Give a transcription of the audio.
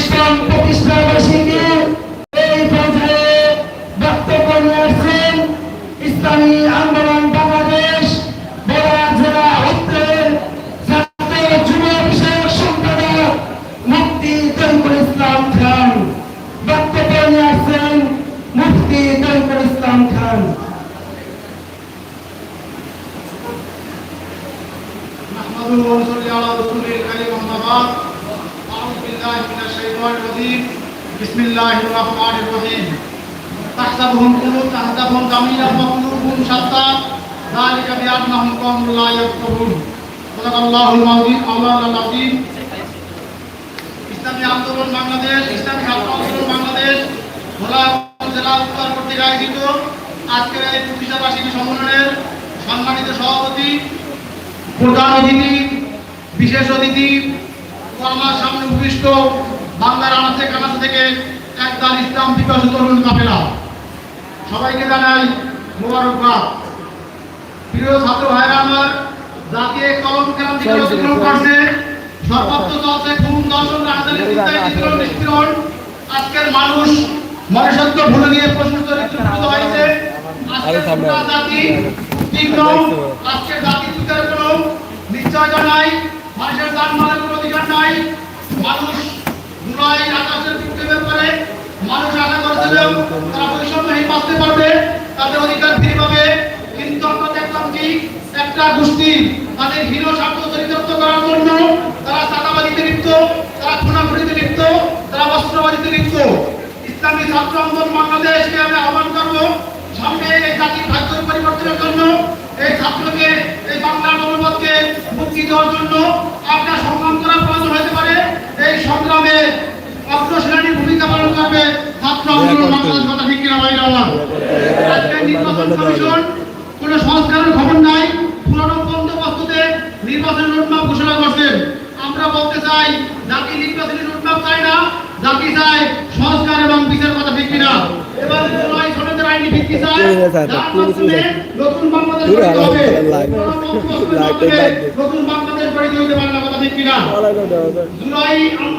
ইসলাম প্রতিষ্ঠাবাসীকে এই পর্যায়ে বক্তব্য নিয়ে আসছেন ইসলামী আন্দোলন বাংলাদেশ বড়া জেলা উত্তরের ছাত্র যুব বিষয়ক সম্পাদক মুফতি তরিকুল ইসলাম খান বক্তব্য নিয়ে আসছেন মুফতি তরিকুল ইসলাম খান نحمده ونصلي على رسوله الكريم اما بعد اعوذ بالله من الشيطان الرجيم بسم الله الرحمن الرحيم تحسبهم قلوب تحسبهم جميعا وقلوبهم شتى ذلك بانهم قوم لا يفقهون صدق الله العظيم مولانا العظيم ইসলামী আন্দোলন বাংলাদেশ ইসলামী ছাত্র আন্দোলন বাংলাদেশ ভোলা জেলা উত্তর কর্তৃক আয়োজিত আজকের এই প্রতিষ্ঠা বার্ষিকী সম্মেলনের সম্মানিত সভাপতি প্রধান অতিথি বিশেষ অতিথি ও আমার সামনে উপবিষ্ট বাংলার আনাচে কানাচে থেকে একদার ইসলাম বিকাশ তরুণ কাফেলা। সবাইকে জানাই মোবারকবাদ। প্রিয় ছাত্র ভাইরা আমার জাতীয় কলম কেরাম অতিক্রম করছে। সর্বত্র চলছে খুন দর্শন নিষ্পীড়ন আজকের মানুষ মনুষ্যত্ব ভুলে গিয়ে প্রশ্ন হয়েছে। আজকের জাতি তীব্র আজকের জাতি বিচার কোনো নিশ্চয়তা নাই। মানুষের অধিকার নাই, মানুষ দুলাই আকাশের বিক্ষেপের পরে মানুষ আশা করছিলেন তারা বৈষম্যহীন বাঁচতে পারবে, তাদের অধিকার ফিরে পাবে। কিন্তু আমরা দেখলাম কি, একটা গোষ্ঠী তাদের হীন স্বার্থ চরিতার্থ করার জন্য তারা চাঁদাবাজিতে লিপ্ত, তারা খুনাখুনিতে লিপ্ত, তারা অস্ত্রবাজিতে লিপ্ত। ইসলামী ছাত্র আন্দোলন বাংলাদেশকে আমি আহ্বান করব, সামনে এই জাতির ভাগ্য পরিবর্তনের জন্য, এই ছাত্রকে, এই বাংলা নবপথকে মুক্তি দেওয়ার জন্য আপনার সংগ্রাম করার প্রয়োজন হতে পারে এই সংগ্রামে অগ্রশ্রেণীর ভূমিকা পালন করবে ছাত্র আন্দোলন বাংলাদেশ কথা ঠিক কিনা সংস্কারের খবর নাই পুরনো বন্দোবস্তুতে নির্বাচন রোডম্যাপ ঘোষণা করছেন। আমরা বলতে চাই জাতি নির্বাচনী রোডম্যাপ চাই না জাতি চাই সংস্কার এবং বিচার কথা ঠিক কিনা। এবার জুলাই সনদের আইনি ভিত্তি চাই নতুন বাংলাদেশ গঠিত হবে। নতুন বাংলাদেশ গঠিত হতে পারে না কথা ঠিক কিনা? জুলাই আন্দোলন